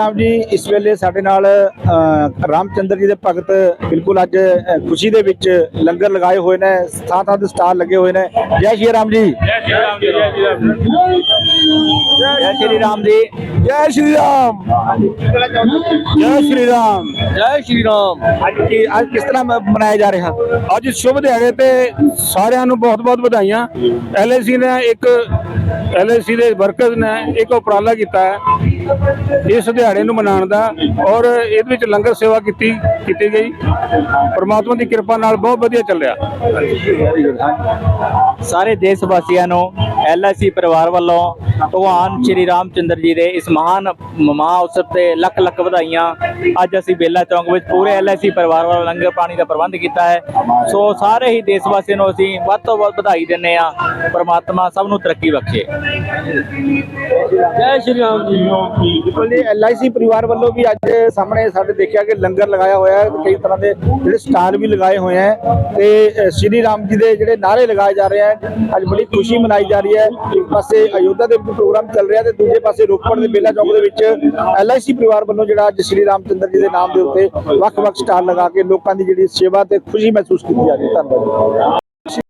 ਰਾਮ ਜੀ ਇਸ ਵੇਲੇ ਸਾਡੇ ਨਾਲ ਰਾਮਚੰਦਰ ਜੀ ਦੇ ਭਗਤ ਬਿਲਕੁਲ ਅੱਜ ਖੁਸ਼ੀ ਦੇ ਵਿੱਚ ਲੰਗਰ ਲਗਾਏ ਹੋਏ ਨੇ ਥਾਂ ਥਾਂ ਤੇ ਸਟਾਲ ਲੱਗੇ ਹੋਏ ਨੇ। ਜੈ ਸ਼੍ਰੀ ਰਾਮ ਜੀ ਜੈ ਸ਼੍ਰੀ ਰਾਮ ਜੀ। ਜੈ ਸ਼੍ਰੀ ਰਾਮ ਜੀ। ਜੈ ਸ਼੍ਰੀ ਰਾਮ। ਜੈ ਸ਼੍ਰੀ ਰਾਮ। ਜੈ ਸ਼੍ਰੀ ਰਾਮ। ਅੱਜ ਕੀ ਅੱਜ ਕਿਸ ਤਰ੍ਹਾਂ ਮ- ਮਨਾਇਆ ਜਾ ਰਿਹਾ? ਅੱਜ ਸ਼ੁਭ ਦਿਹਾੜੇ ਤੇ ਸਾਰਿਆਂ ਨੂੰ ਬਹੁਤ-ਬਹੁਤ ਵਧਾਈਆਂ। ਐਲਆਈਸੀ ਨੇ ਇੱਕ ਐਲਆਈਸੀ ਦੇ ਵਰਕਰਸ ਨੇ ਇੱਕ ਉਪਰਾਲਾ ਕੀਤਾ ਹੈ ਇਸ ਦਿਹਾੜੇ ਨੂੰ ਮਨਾਉਣ ਦਾ ਔਰ ਇਹਦੇ ਵਿੱਚ ਲੰਗਰ ਸੇਵਾ ਕੀਤੀ ਕੀਤੀ ਗਈ। ਪਰਮਾਤਮਾ ਦੀ ਕਿਰਪਾ ਨਾਲ ਬਹੁਤ ਵਧੀਆ ਚੱਲਿਆ। ਸਾਰੇ ਦੇਸ਼ ਵਾਸੀਆਂ ਨੂੰ ਐਲਆਈਸੀ ਪਰਿਵਾਰ ਵੱਲੋਂ ਭਗਵਾਨ ਸ਼੍ਰੀ ਰਾਮਚੰਦਰ ਜੀ ਦੇ ਇਸ ਮਹਾਨ ਮਹਾ ਉਤਸਵ ਤੇ ਲੱਖ ਲੱਖ ਵਧਾਈਆਂ। ਅੱਜ ਅਸੀਂ ਬੇਲਾ ਚੌਂਕ ਵਿੱਚ ਪੂਰੇ ਐਲਆਈਸੀ ਪਰਿਵਾਰ ਵੱਲੋਂ ਲੰਗਰ ਪਾਣੀ ਦਾ ਪ੍ਰਬੰਧ ਕੀਤਾ ਹੈ। ਸੋ ਸਾਰੇ ਹੀ ਦੇਸ਼ ਵਾਸੀਆਂ ਨੂੰ ਅਸੀਂ ਵੱਧ ਤੋਂ ਵੱਧ ਵਧਾਈ ਦਿੰਦੇ ਆ ਪ੍ਰਮਾਤਮਾ ਸਭ ਨੂੰ ਤਰੱਕੀ ਬਖਸ਼ੇ। ਜੈ ਸ਼੍ਰੀ ਰਾਮ ਜੀ। ਜੀ ਐਲਆਈਸੀ ਪਰਿਵਾਰ ਵੱਲੋਂ ਵੀ ਅੱਜ ਸਾਹਮਣੇ ਸਾਡੇ ਦੇਖਿਆ ਕਿ ਲੰਗਰ ਲਗਾਇਆ ਹੋਇਆ ਹੈ। ਤੇ ਕਈ ਤਰ੍ਹਾਂ ਦੇ ਜਿਹੜੇ ਸਟਾਲ ਵੀ ਲਗਾਏ ਹੋਏ ਹੈ। ਤੇ ਸ਼੍ਰੀ ਰਾਮ ਜੀ ਦੇ ਜਿਹੜੇ ਨਾਰੇ ਲਗਾਏ ਜਾ ਰਹੇ ਹੈ। ਅੱਜ ਬੜੀ ਖੁਸ਼ੀ ਮਨਾਈ ਜਾ ਰਹੀ ਹੈ। ਇੱਕ ਪਾਸੇ ਅਯੋਧਿਆ ਦੇ ਪ੍ਰੋਗਰਾਮ ਚੱਲ ਰਿਹਾ ਤੇ ਦੂਜੇ ਪਾਸੇ ਰੋਪੜ ਦੇ ਬੇਲਾ ਚੌਕ ਦੇ ਵਿੱਚ ਐਲਆਈਸੀ ਪਰਿਵਾਰ ਵੱਲੋਂ ਜਿਹੜਾ ਅੱਜ ਸ਼੍ਰੀ ਰਾਮ ਚੰਦਰ ਜੀ ਦੇ ਨਾਮ ਦੇ ਉੱਤੇ ਵੱਖ-ਵੱਖ ਸਟਾਲ ਲਗਾ ਕੇ ਲੋਕਾਂ ਦੀ ਜਿਹੜੀ ਸੇਵਾ ਤੇ ਖੁਸ਼ੀ ਮਹਿਸੂਸ ਕੀਤੀ ਜਾ ਰਹੀ ਹੈ। ਧੰਨਵਾਦ।